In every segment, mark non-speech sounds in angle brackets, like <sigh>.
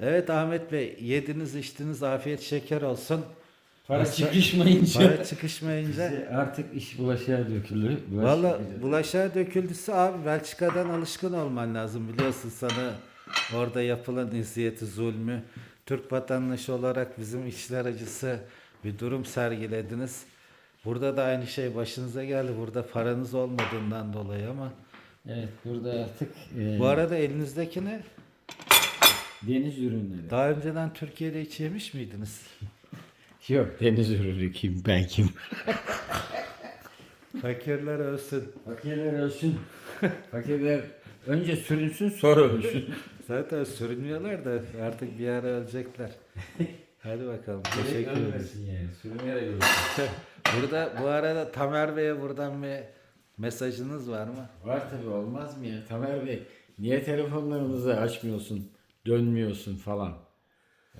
Evet Ahmet Bey yediniz içtiniz afiyet şeker olsun. Para Nasıl- çıkışmayınca Para çıkışmayınca. artık iş bulaşığa döküldü. Bulaşık Valla bulaşığa döküldüyse abi Belçika'dan alışkın olman lazım biliyorsun sana orada yapılan eziyeti, zulmü. Türk vatandaşı olarak bizim içler acısı bir durum sergilediniz. Burada da aynı şey başınıza geldi. Burada paranız olmadığından dolayı ama. Evet burada artık e, Bu arada elinizdeki ne? Deniz ürünleri. Daha önceden Türkiye'de hiç yemiş miydiniz? <laughs> Yok deniz ürünü kim ben kim. <laughs> Fakirler ölsün. Fakirler ölsün. Fakirler önce sürünsün sonra ölsün. <laughs> Zaten sürünüyorlar da artık bir ara ölecekler. Hadi bakalım. Teşekkür. Ölmesin yani. Sürünerek ölsün. Burada bu arada Tamer Bey'e buradan bir mesajınız var mı? Var tabi olmaz mı ya? Tamer Bey niye telefonlarımızı açmıyorsun, dönmüyorsun falan.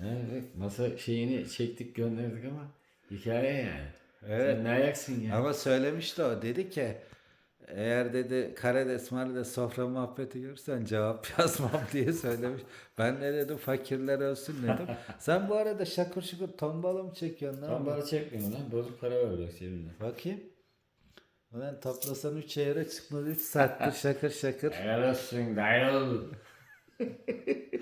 Evet, masa şeyini çektik gönderdik ama hikaye yani. Evet. Sen ne ayaksın ya? Ama söylemişti o. Dedi ki eğer dedi Karides Marides sofra muhabbeti görürsen cevap <laughs> yazmam diye söylemiş. Ben ne dedim fakirler ölsün dedim. <laughs> Sen bu arada şakır şukur tombala mı çekiyorsun? Ne Tam yapıyorsun? bana çekmiyor lan. Bozuk para var bak cebimde. Bakayım. Ulan toplasan 3 çeyrek çıkmadı 3 saattir şakır şakır. Helal olsun dayıl. <laughs>